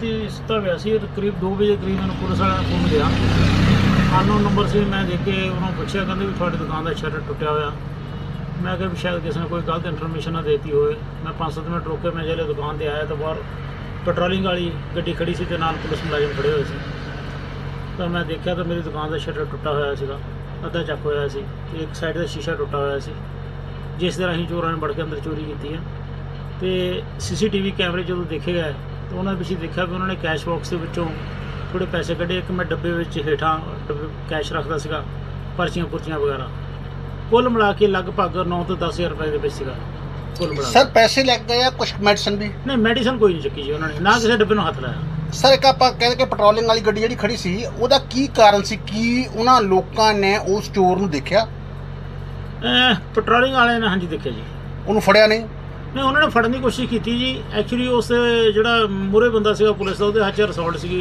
ਸੁੱਤਾ ਹੋਇਆ ਸੀ ਤੇ ਕਰੀਬ 2 ਵਜੇ ਕਰੀਬ ਮੈਨੂੰ ਪੁਲਿਸ ਵਾਲਿਆਂ ਵਾਲਾ ਫੋਨ ਗਿਆ ਅਨਨੋਨ ਨੰਬਰ ਸੀ, ਮੈਂ ਦੇਖ ਕੇ ਉਹਨੂੰ ਪੁੱਛਿਆ, ਕਹਿੰਦੇ ਵੀ ਤੁਹਾਡੀ ਦੁਕਾਨ ਦਾ ਸ਼ਟਰ ਟੁੱਟਿਆ ਹੋਇਆ। ਮੈਂ ਕਿਹਾ ਵੀ ਸ਼ਾਇਦ ਕਿਸੇ ਨੇ ਕੋਈ ਗਲਤ ਇਨਫੋਰਮੇਸ਼ਨ ਨਾ ਦੇਤੀ ਹੋਵੇ। ਮੈਂ 5-7 ਮਿੰਟ ਰੁਕ ਕੇ ਮੈਂ ਜਿਹੜੇ ਦੁਕਾਨ ਤੇ ਆਇਆ ਤਾਂ ਬਾਹਰ ਪੈਟਰੋਲਿੰਗ ਵਾਲੀ ਗੱਡੀ ਖੜੀ ਸੀ ਤੇ ਨਾਲ ਪੁਲਿਸ ਮੁਲਾਜ਼ਮ ਖੜੇ ਹੋਏ ਸੀ। ਤਾਂ ਮੈਂ ਦੇਖਿਆ ਤਾਂ ਮੇਰੀ ਦੁਕਾਨ ਦਾ ਸ਼ਟਰ ਟੁੱਟਾ ਹੋਇਆ ਸੀਗਾ, ਅੱਧਾ ਚੱਕ ਹੋਇਆ ਸੀ, ਤੇ ਇੱਕ ਸਾਈਡ ਦਾ ਸ਼ੀਸ਼ਾ ਟੁੱਟਾ ਹੋਇਆ ਸੀ। ਜਿਸ ਦੇ ਰਾਹੀਂ ਚੋਰਾਂ ਨੇ ਵੜ ਕੇ ਅੰਦਰ ਚੋਰੀ ਕੀਤੀ ਹੈ। ਤੇ ਸੀਸੀਟੀਵੀ ਕੈਮਰੇ ਜਦੋਂ ਦੇਖੇ ਗਏ ਤਾਂ ਉਹਨਾਂ ਵਿੱਚ ਦੇਖਿਆ ਵੀ ਉਹਨਾਂ ਨੇ ਕੈਸ਼ ਬਾਕਸ ਦੇ ਵਿੱਚੋਂ ਥੋੜੇ ਪੈਸੇ ਕੱਢੇ। ਇੱਕ ਮੈਂ ਡੱਬੇ ਵਿੱਚ ਹੇਠਾਂ ਕੈਸ਼ ਰੱਖਦਾ ਸੀਗਾ ਪਰਚੀਆਂ ਪੁਰਚੀਆਂ ਵਗੈਰਾ। ਕੁੱਲ ਮਿਲਾ ਕੇ ਲਗਭਗ 9 ਤੋਂ 10000 ਰੁਪਏ ਦੇ ਵਿੱਚ ਸੀਗਾ। ਕੁੱਲ ਮਿਲਾ ਸਰ ਪੈਸੇ ਲੱਗ ਗਏ ਆ ਕੁਝ ਮੈਡੀਸਨ ਵੀ? ਨਹੀਂ ਮੈਡੀਸਨ ਕੋਈ ਨਹੀਂ ਚੱਕੀ ਜੀ ਉਹਨਾਂ ਨੇ। ਨਾ ਕਿਸੇ ਡੱਬੇ ਨੂੰ ਹੱਥ ਲਾਇਆ। ਸਰ ਇੱਕ ਆਪਾਂ ਕਹਿੰਦੇ ਕਿ ਪੈਟਰੋਲਿੰਗ ਵਾਲੀ ਗੱਡੀ ਜਿਹੜੀ ਖੜੀ ਸੀ ਉਹਦਾ ਕੀ ਕਾਰਨ ਸੀ? ਕੀ ਉਹਨਾਂ ਲੋਕਾਂ ਨੇ ਉਸ ਚੋਰ ਨੂੰ ਦੇਖਿਆ? ਪੈਟਰੋਲਿੰਗ ਵਾਲਿਆਂ ਨੇ ਹਾਂਜੀ ਦੇਖਿਆ ਜੀ। ਉਹਨੂੰ ਫੜਿਆ ਨਹੀਂ? ਨਹੀਂ ਉਹਨਾਂ ਨੇ ਫੜਨ ਦੀ ਕੋਸ਼ਿਸ਼ ਕੀਤੀ ਜੀ। ਐਕਚੁਅਲੀ ਉਸ ਜਿਹੜਾ ਮੂਰੇ ਬੰਦਾ ਸੀਗਾ ਪੁਲਿਸ ਦਾ ਉਹਦੇ ਹੱਥ 'ਚ ਰਸੌਲਟ ਸੀਗੀ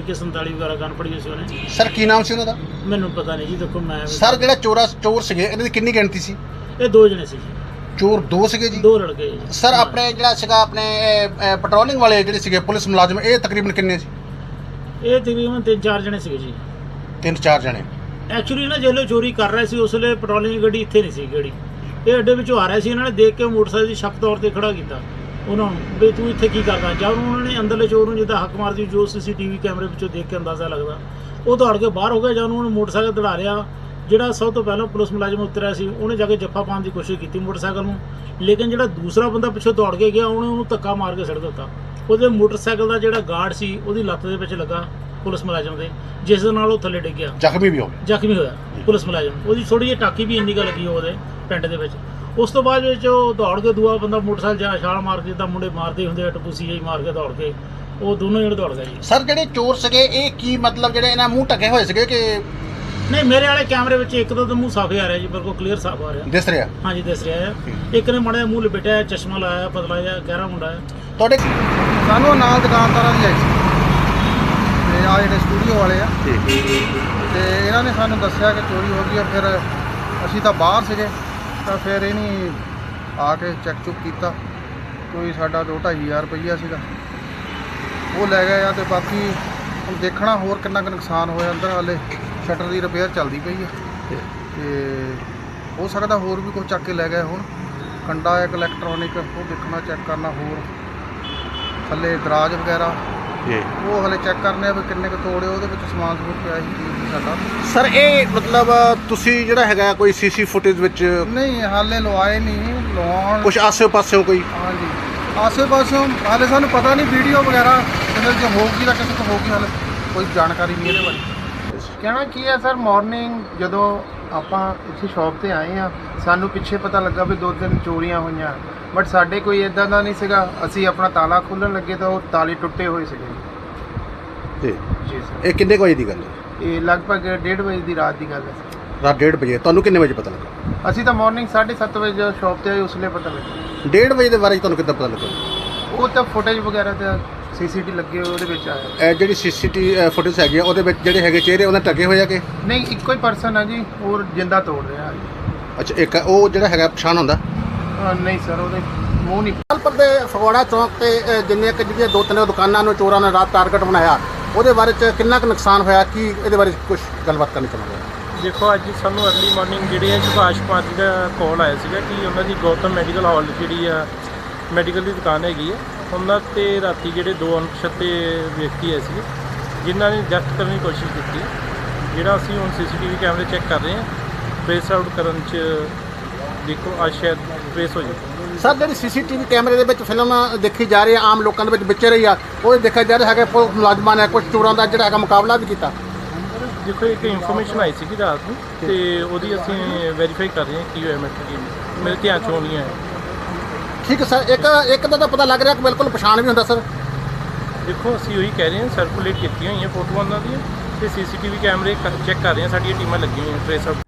AK47 ਵਗੈਰਾ ਗਨ ਫੜੀ ਹੋਈ ਸੀ ਉਹਨੇ। ਸਰ ਕੀ ਨਾਮ ਸੀ ਉਹਨਾਂ ਦਾ? ਮੈਨੂੰ ਪਤਾ ਨਹੀਂ ਜੀ ਦੇਖੋ ਮੈਂ ਸਰ ਜਿਹੜਾ ਚੋਰਾ ਚੋਰ ਸੀਗੇ ਇਹਨਾਂ ਦੀ ਕਿੰਨੀ ਗਿਣਤੀ ਸੀ? ਇਹ ਦੋ ਜਣੇ ਸੀ ਜੀ। ਚੋਰ ਦੋ ਸੀਗੇ ਜੀ? ਦੋ ਲੜਕੇ ਜੀ। ਸਰ ਆਪਣੇ ਜਿਹੜਾ ਸੀਗਾ ਆਪਣੇ ਪੈਟਰੋਲਿੰਗ ਵਾਲੇ ਜਿਹੜੇ ਸੀਗੇ ਪੁਲਿਸ ਮੁਲਾਜ਼ਮ ਇਹ ਤਕਰੀਬਨ ਕਿੰਨੇ ਸੀ? ਇਹ ਤਕਰੀਬਨ ਤਿੰਨ ਚਾਰ ਜਣੇ ਸੀਗੇ ਜੀ। ਤਿੰਨ ਚਾਰ ਜਣੇ। ਐਕਚੁਅਲੀ ਨਾ ਜਦੋਂ ਚੋਰੀ ਕਰ ਰਹੇ ਸੀ ਉਸ ਵੇਲੇ ਪੈਟਰੋਲਿੰਗ ਗੱਡੀ ਇੱਥੇ ਨਹੀਂ ਸੀ ਗੱਡੀ ਇਹ ਅੱਡੇ ਵਿੱਚੋਂ ਆ ਰਿਹਾ ਸੀ ਇਹਨਾਂ ਨੇ ਦੇਖ ਕੇ ਮੋਟਰਸਾਈਕਲ ਦੀ ਸ਼ੱਕ ਤੌਰ ਤੇ ਖੜਾ ਕੀਤਾ। ਉਹਨਾਂ ਨੂੰ ਵੀ ਤੂੰ ਇੱਥੇ ਕੀ ਕਰਦਾ? ਜਦ ਉਹਨਾਂ ਨੇ ਅੰਦਰਲੇ ਚੋਰ ਨੂੰ ਜਿੱਦਾਂ ਹੱਕ ਮਾਰਦੀ ਜੋ ਸੀਸੀਟੀਵੀ ਕੈਮਰੇ ਵਿੱਚੋਂ ਦੇਖ ਕੇ ਅੰਦਾਜ਼ਾ ਲੱਗਦਾ। ਉਹ ਦੌੜ ਕੇ ਬਾਹਰ ਹੋ ਗਿਆ ਜਦ ਉਹਨੂੰ ਮੋਟਰਸਾਈਕਲ ਦੜਾ ਰਿਹਾ ਜਿਹੜਾ ਸਭ ਤੋਂ ਪਹਿਲਾਂ ਪੁਲਿਸ ਮੁਲਾਜ਼ਮ ਉਤਰਿਆ ਸੀ ਉਹਨੇ ਜਾ ਕੇ ਜੱਫਾ ਪਾਉਣ ਦੀ ਕੋਸ਼ਿਸ਼ ਕੀਤੀ ਮੋਟਰਸਾਈਕਲ ਨੂੰ। ਲੇਕਿਨ ਜਿਹੜਾ ਦੂਸਰਾ ਬੰਦਾ ਪਿੱਛੋਂ ਦੌੜ ਕੇ ਗਿਆ ਉਹਨੇ ਉਹਨੂੰ ਧੱਕਾ ਮਾਰ ਕੇ ਸੜ ਦਿੱਤਾ। ਉਹਦੇ ਮੋਟਰਸਾਈਕਲ ਦਾ ਜਿਹੜਾ ਗਾਰਡ ਸੀ ਉਹਦੀ ਲੱਤ ਦੇ ਵਿੱਚ ਲੱਗਾ ਪੁਲਿਸ ਮੁਲਾਜ਼ਮ ਦੇ ਜਿਸ ਦੇ ਨਾਲ ਉਹ ਥੱਲੇ ਡਿੱਗ ਗਿਆ। ਜ਼ਖਮੀ ਵੀ ਹੋ ਗਏ। ਜ਼ਖਮੀ ਹੋਇਆ ਪੁਲਿਸ ਮੁਲਾਜ਼ਮ। ਉਹਦੀ ਥੋੜੀ ਜਿਹੀ ਟਾਕੀ ਵੀ ਇੰਨੀ ਕੁ ਲੱਗੀ ਉਹਦੇ। ਪਿੰਡ ਦੇ ਵਿੱਚ। ਉਸ ਤੋਂ ਬਾਅਦ ਵਿੱਚ ਉਹ ਦੌੜ ਕੇ ਦੂਆ ਬੰਦਾ ਮੋਟਰਸਾਈਕਲ ਜਾ ਛਾਲ ਮਾਰ ਕੇ ਜਿੱਦਾਂ ਮੁੰਡੇ ਮਾਰਦੇ ਹੁੰਦੇ ਆ ਟਪੂਸੀ ਜਿਹੀ ਮਾਰ ਕੇ ਦੌੜ ਕੇ ਉਹ ਦੋਨੋਂ ਜਿਹੜੇ ਦੌੜ ਗਏ ਜੀ। ਸਰ ਜਿਹੜੇ ਚੋਰ ਸੀਗੇ ਇਹ ਕੀ ਮਤਲਬ ਜਿਹੜੇ ਇਹਨਾਂ ਮੂੰਹ ਢਕੇ ਹੋਏ ਸੀਗੇ ਕਿ ਨਹੀਂ ਮੇਰੇ ਵਾਲੇ ਕੈਮਰੇ ਵਿੱਚ ਇੱਕ ਤਾਂ ਮੂੰਹ ਸਾਫ਼ ਆ ਰਿਹਾ ਜੀ ਬਿਲਕੁਲ ਕਲੀਅਰ ਸਾਫ਼ ਆ ਰਿਹਾ। ਦਿਸ ਰਿਹਾ? ਹਾਂਜੀ ਦਿਸ ਰਿਹਾ ਹੈ ਇੱਕ ਨੇ ਮਾੜਾ ਜਿਹਾ ਮੂੰਹ ਲਪੇਟਿਆ ਹੈ, ਚਸ਼ਮਾ ਲਾਇਆ ਹੈ, ਪਤਲਾ ਜਿਹਾ ਗਹਿਰਾ ਮੁੰਡਾ ਹੈ ਤੁਹਾਡੇ ਸਾਨੂੰ ਨਾਲ ਦੁਕਾਨਦਾਰਾਂ ਦੀ ਆਈ ਸੀ। ਤੇ ਆ ਜਿਹੜੇ ਸਟੂਡੀਓ ਵਾਲੇ ਆ। ਤੇ ਇਹਨਾਂ ਨੇ ਸਾਨੂੰ ਦੱਸਿਆ ਕਿ ਚੋਰੀ ਹੋ ਗਈ ਆ ਫਿਰ ਅਸੀਂ ਤਾਂ ਬਾਹਰ ਸੀਗੇ। ਤਾਂ ਫਿਰ ਇਹਨੀ ਆ ਕੇ ਚੈੱਕ ਚੁੱਕ ਕੀਤਾ। ਕੋਈ ਸਾਡਾ ਦੋ ਢਾਈ ਹਜ਼ਾਰ ਰੁਪਈਆ ਸੀਗਾ। ਉਹ ਲੈ ਗਏ ਆ ਤੇ ਬਾਕੀ ਹੁਣ ਦੇਖਣਾ ਹੋਰ ਕਿੰਨਾ ਕੁ ਨੁਕਸਾਨ ਹੋਇਆ ਅੰਦਰ ਹਾਲੇ ਸ਼ਟਰ ਦੀ ਰਿਪੇਅਰ ਚੱਲਦੀ ਪਈ ਆ। ਤੇ ਹੋ ਸਕਦਾ ਹੋਰ ਵੀ ਕੁਝ ਚੱਕ ਕੇ ਲੈ ਗਏ ਹੁਣ। ਕੰਡਾ ਇੱਕ ਇਲੈਕਟ੍ਰੋਨਿਕ ਉਹ ਦੇਖਣਾ ਚੈੱਕ ਕਰਨਾ ਹੋਰ। ਥੱਲੇ ਦਰਾਜ ਵਗੈਰਾ। ਉਹ ਹਲੇ ਚੈੱਕ ਕਰਨੇ ਆ ਵੀ ਕਿੰਨੇ ਕੁ ਤੋੜੇ ਉਹਦੇ ਵਿੱਚ ਸਮਾਨ ਸਮੂਨ ਪਿਆ ਸੀ ਕੀ ਸੀ ਸਾਡਾ। ਸਰ ਇਹ ਮਤਲਬ ਤੁਸੀਂ ਜਿਹੜਾ ਹੈਗਾ ਕੋਈ ਸੀਸੀ ਫੁਟੇਜ ਵਿੱਚ ਨਹੀਂ ਹਾਲੇ ਲਵਾਏ ਨਹੀਂ ਲਵਾਉਣ ਕੁਝ ਆਸੇ-ਪਾਸਿਓਂ ਕੋਈ? ਹਾਂਜੀ। ਆਸੇ ਪਾਸੋਂ ਹਾਲੇ ਸਾਨੂੰ ਪਤਾ ਨਹੀਂ ਵੀਡੀਓ ਵਗੈਰਾ ਕਿਤੇ ਜੇ ਹੋਊਗੀ ਤਾਂ ਕਿਸੇ ਤੋਂ ਹੋਊਗੀ ਹਾਲੇ ਕੋਈ ਜਾਣਕਾਰੀ ਨਹੀਂ ਇਹਦੇ ਬਾਰੇ। ਕਹਿਣਾ ਕੀ ਹੈ ਸਰ ਮਾਰਨਿੰਗ ਜਦੋਂ ਆਪਾਂ ਇੱਥੇ ਸ਼ਾਪ ਤੇ ਆਏ ਆ ਸਾਨੂੰ ਪਿੱਛੇ ਪਤਾ ਲੱਗਾ ਵੀ ਦੋ ਦਿਨ ਚੋਰੀਆਂ ਹੋਈਆਂ। ਬਟ ਸਾਡੇ ਕੋਈ ਇਦਾਂ ਦਾ ਨਹੀਂ ਸੀਗਾ। ਅਸੀਂ ਆਪਣਾ ਤਾਲਾ ਖੋਲ੍ਹਣ ਲੱਗੇ ਤਾਂ ਉਹ ਤਾਲੇ ਟੁੱਟੇ ਹੋਏ ਸੀਗੇ। ਜੀ ਜੀ ਸਰ। ਇਹ ਕਿੰਨੇ ਕੁ ਵਜੇ ਦੀ ਗੱਲ ਹੈ? ਇਹ ਲਗਭਗ 1:30 ਵਜੇ ਦੀ ਰਾਤ ਦੀ ਗੱਲ ਹੈ। sir। ਰਾਤ 1:30 ਵਜੇ। ਤੁਹਾਨੂੰ ਕਿੰਨੇ ਵਜੇ ਪਤਾ ਲੱਗਾ? ਅਸੀਂ ਤਾਂ ਮਾਰਨਿੰਗ 7:30 ਵਜੇ ਜਦੋਂ ਸ਼ਾਪ ਤੇ ਆਏ ਉਸਲੇ ਪਤਾ ਲੱਗਾ। 1:30 ਵਜੇ ਦੇ ਬਾਰੇ 'ਚ ਤੁਹਾਨੂੰ ਕਿੱਦਾਂ ਪਤਾ ਲੱਗਾ? ਉਹ ਤਾਂ ਫੁਟੇਜ ਵਗੈਰਾ ਤੇ ਸੀਸੀਟੀ ਲੱਗੇ ਹੋਏ ਉਹਦੇ ਵਿੱਚ ਆਇਆ। ਇਹ ਜਿਹੜੀ ਸੀਸੀਟੀ ਫੁਟੇਜ ਹੈਗੀ ਆ ਉਹਦੇ ਵਿੱਚ ਜਿਹੜੇ ਹੈਗੇ ਚਿਹਰੇ ਉਹਨਾਂ ਟਕੇ ਹੋਏ ਆ ਕਿ? ਨਹੀਂ ਇੱਕੋ ਹੀ ਪਰਸਨ ਆ ਜੀ ਹੋਰ ਜਿੰਦਾ ਤੋੜ ਰਿਹਾ। ਅੱਛਾ ਇੱਕ ਉਹ ਜਿਹੜਾ ਹੈਗਾ ਪਛਾਣ ਹੁੰਦਾ? ਨਹੀਂ ਸਰ ਉਹਦੇ ਮੂੰਹ ਨਹੀਂ। ਲਾਲਪੁਰ ਦੇ ਫਗਵਾੜਾ ਚੌਂਕ ਤੇ ਅ, ਜਿੰਨੀਆਂ ਕਿ ਜਿਹੜੀਆਂ ਦੋ ਤਿੰਨ ਦੁਕਾਨਾਂ ਨੂੰ ਚੋਰਾਂ ਨੇ ਰਾਤ ਟਾਰਗੇਟ ਬਣਾਇਆ ਉਹਦੇ ਬਾਰੇ ਚ ਕਿੰਨਾ ਕੁ ਨੁਕਸਾਨ ਹੋਇਆ? ਕੀ ਇਹਦੇ ਬਾਰੇ ਕੁਝ ਗੱਲਬਾਤ ਕਰਨੀ ਚਾਹੁੰਦੇ ਦੇਖੋ ਅੱਜ ਸਾਨੂੰ ਅਰਲੀ ਮਾਰਨਿੰਗ ਜਿਹੜੀ ਹੈ ਸੁਭਾਸ਼ ਪਾਜੀ ਦਾ ਕਾਲ ਆਇਆ ਸੀਗਾ ਕਿ ਉਹਨਾਂ ਦੀ ਗੌਤਮ ਮੈਡੀਕਲ ਹਾਲ ਜਿਹੜੀ ਆ ਮੈਡੀਕਲ ਦੀ ਦੁਕਾਨ ਹੈਗੀ ਹੈ ਉਹਨਾਂ ਤੇ ਰਾਤੀ ਜਿਹੜੇ ਦੋ ਅਣਪਛਾਤੇ ਵਿਅਕਤੀ ਆਏ ਸੀਗੇ ਜਿਨ੍ਹਾਂ ਨੇ ਜ਼ਬਤ ਕਰਨ ਦੀ ਕੋਸ਼ਿਸ਼ ਕੀਤੀ। ਜਿਹੜਾ ਅਸੀਂ ਹੁਣ ਸੀਸੀਟੀਵੀ ਕੈਮਰੇ ਚੈੱਕ ਕਰ ਰਹੇ ਹਾਂ ਟ੍ਰੇਸ ਆਊਟ ਕਰਨ ਚ ਦੇਖੋ ਅੱਜ ਸ਼ਾਇਦ ਟ੍ਰੇਸ ਹੋ ਜਾਵੇ ਸਰ ਜਿਹੜੀ ਸੀਸੀਟੀਵੀ ਕੈਮਰੇ ਦੇ ਵਿੱਚ ਫਿਲਮ ਦੇਖੀ ਜਾ ਰਹੀ ਹੈ ਆਮ ਲੋਕਾਂ ਦੇ ਵਿੱਚ ਵਿਚਰ ਰਹੀ ਆ ਉਹ ਦੇਖਿਆ ਜਾ ਰਿਹਾ ਹੈਗਾ ਪੁਲਿਸ ਮੁਲਾਜ਼ਮਾਂ ਨੇ ਕੁਝ ਚੋਰਾਂ ਦਾ ਜਿਹੜਾ ਹੈਗਾ ਮੁਕਾਬਲਾ ਵੀ ਕੀਤਾ। ਦੇਖੋ ਇੱਕ ਇਨਫੋਰਮੇਸ਼ਨ ਆਈ ਸੀਗੀ ਰਾਤ ਨੂੰ ਤੇ ਉਹਦੀ ਅਸੀਂ ਵੈਰੀਫਾਈ ਕਰ ਰਹੇ ਹਾਂ ਕੀ ਹੋਇਆ ਮੈਟਰ ਕੀ ਨਹੀਂ। ਮੇਰੇ ਧਿਆਨ ਚ ਹੋਣੀ ਹੈ ਠੀਕ ਹੈ ਸਰ ਇੱਕ ਇੱਕ ਦਾ ਤਾਂ ਪਤਾ ਲੱਗ ਰਿਹਾ ਕਿ ਬਿਲਕੁਲ ਪਛਾਣ ਵੀ ਹੁੰਦਾ ਸਰ। ਦੇਖੋ ਅਸੀਂ ਉਹੀ ਕਹਿ ਰਹੇ ਹਾਂ ਸਰਕੂਲੇਟ ਕੀਤੀਆਂ ਹੋਈਆਂ ਫੋਟੋਆਂ ਉਹਨਾਂ ਦੀਆਂ ਤੇ ਸੀਸੀਟੀਵੀ ਕੈਮਰੇ ਚੈੱਕ ਕਰ ਰਹੇ ਹਾਂ ਸਾਡੀਆਂ ਟੀਮਾਂ ਲੱਗੀਆਂ ਹੋਈਆਂ ਟ੍ਰੇਸ ਆਊਟ